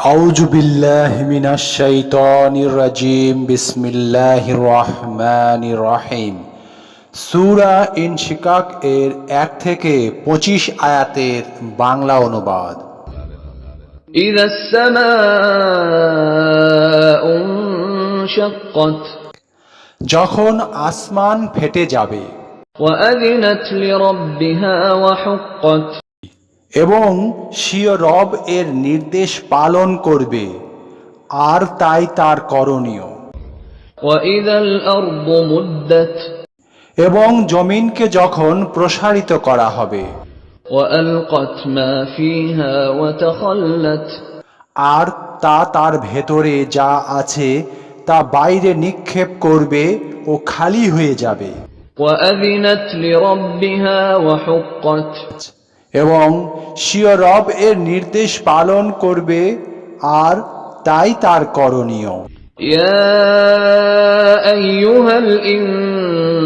أعوذ بالله من الشيطان الرجيم بسم الله الرحمن الرحيم সূরা ইনশিকাক এর এক থেকে পঁচিশ আয়াতের বাংলা অনুবাদ إذا السماء انشقت যখন আসমান ফেটে যাবে وأذنت لربها وحقت এবং সিয় রব এর নির্দেশ পালন করবে আর তাই তার করণীয় وإذا الأرض مدت এবং জমিনকে যখন প্রসারিত করা হবে وألقت ما فيها وتخلت আর তা তার ভেতরে যা আছে তা বাইরে নিক্ষেপ করবে ও খালি হয়ে যাবে وأذنت لربها وحقت এবং শিয় রব এর নির্দেশ পালন করবে আর তাই তার করণীয় يا أيها الإنسان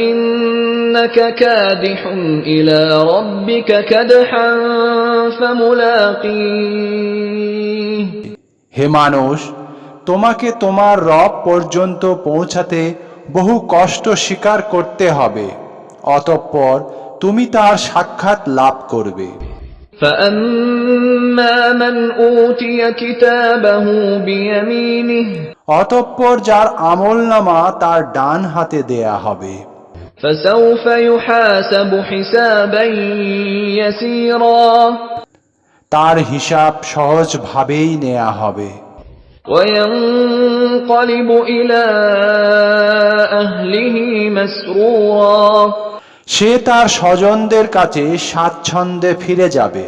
إنك كادح إلى ربك كدحا فملاقيه হে মানুষ তোমাকে তোমার রব পর্যন্ত পৌঁছাতে বহু কষ্ট স্বীকার করতে হবে অতঃপর তুমি তার সাক্ষাৎ লাভ করবে। অতঃপর যার আমল নামা তার ডান হাতে দেয়া হবে। তার হিসাব সহজ ভাবেই নেয়া হবে। وينقلب إلى أهله مسرورا সে তার স্বজনদের কাছে স্বাচ্ছন্দ্যে ফিরে যাবে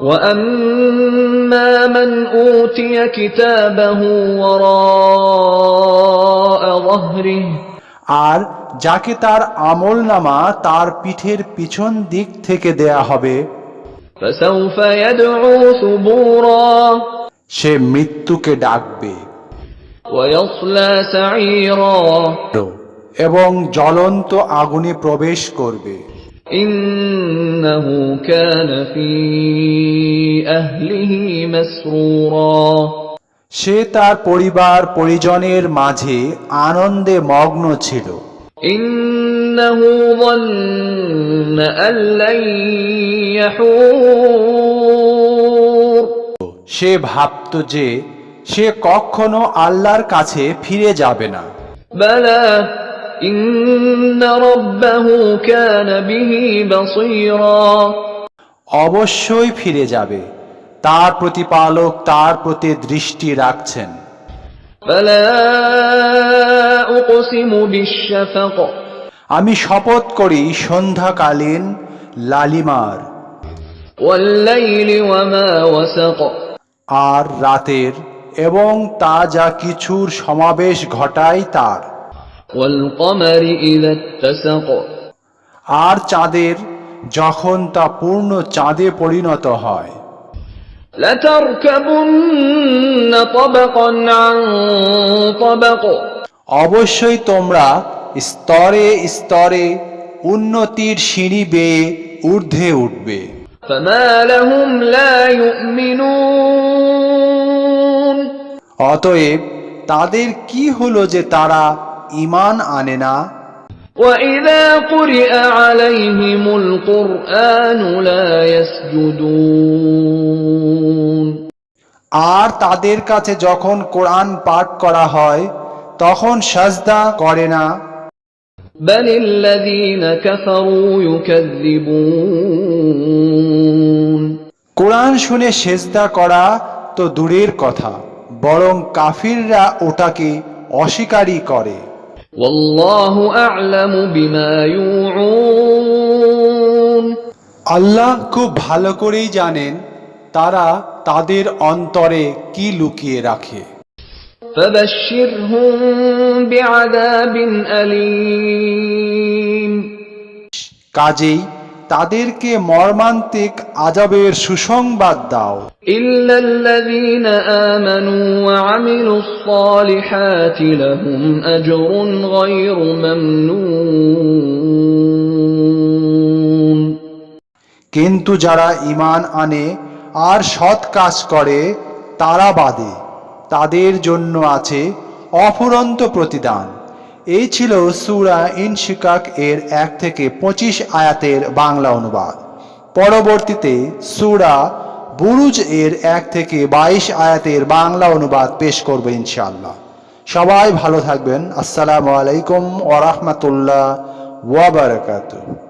وأما من أوتي كتابه وراء ظهره আর যাকে তার আমলনামা তার পিঠের পিছন দিক থেকে দেয়া হবে فسوف يدعو ثبورا সে মৃত্যুকে ডাকবে ويصلى سعيرا এবং জ্বলন্ত আগুনে প্রবেশ করবে। সে তার পরিবার পরিজনের মাঝে আনন্দে মগ্ন ছিল। সে ভাবত যে সে কখনো আল্লাহর কাছে ফিরে যাবে না। অবশ্যই ফিরে যাবে। তার প্রতিপালক তার প্রতি দৃষ্টি রাখছেন। আমি শপথ করি সন্ধ্যাকালীন লালিমার। আর রাতের এবং তা যা কিছুর সমাবেশ ঘটায় তার। আর চাঁদের যখন তা পূর্ণ চাঁদে পরিণত হয়। অবশ্যই তোমরা স্তরে স্তরে উন্নতির সিঁড়ি বেয়ে ঊর্ধ্বে উঠবে। অতএব তাদের কি হলো যে তারা ইমান আনে না وإذا قرئ عليهم القرآن لا يسجدون আর তাদের কাছে যখন কোরআন পাঠ করা হয় তখন সাজদা করে না بل الذين كفروا يكذبون কোরআন শুনে সেজদা করা তো দূরের কথা বরং কাফিররা ওটাকে অস্বীকারই করে আল্লাহ খুব ভালো করেই জানেন তারা তাদের অন্তরে কি লুকিয়ে রাখে। কাজেই তাদেরকে মর্মান্তিক আজাবের সুসংবাদ দাও। কিন্তু যারা ইমান আনে আর সৎ কাজ করে তারা বাদে। তাদের জন্য আছে অফুরন্ত প্রতিদান। এই ছিল সুরা ইনশিকাক এর এক থেকে পঁচিশ আয়াতের বাংলা অনুবাদ। পরবর্তীতে সুরা বুরুজ এর এক থেকে বাইশ আয়াতের বাংলা অনুবাদ পেশ করবে ইনশাআল্লাহ। সবাই ভালো থাকবেন। আসসালামু আলাইকুম ওরহমতুল্লাহ ওয়াবারাকাতুহ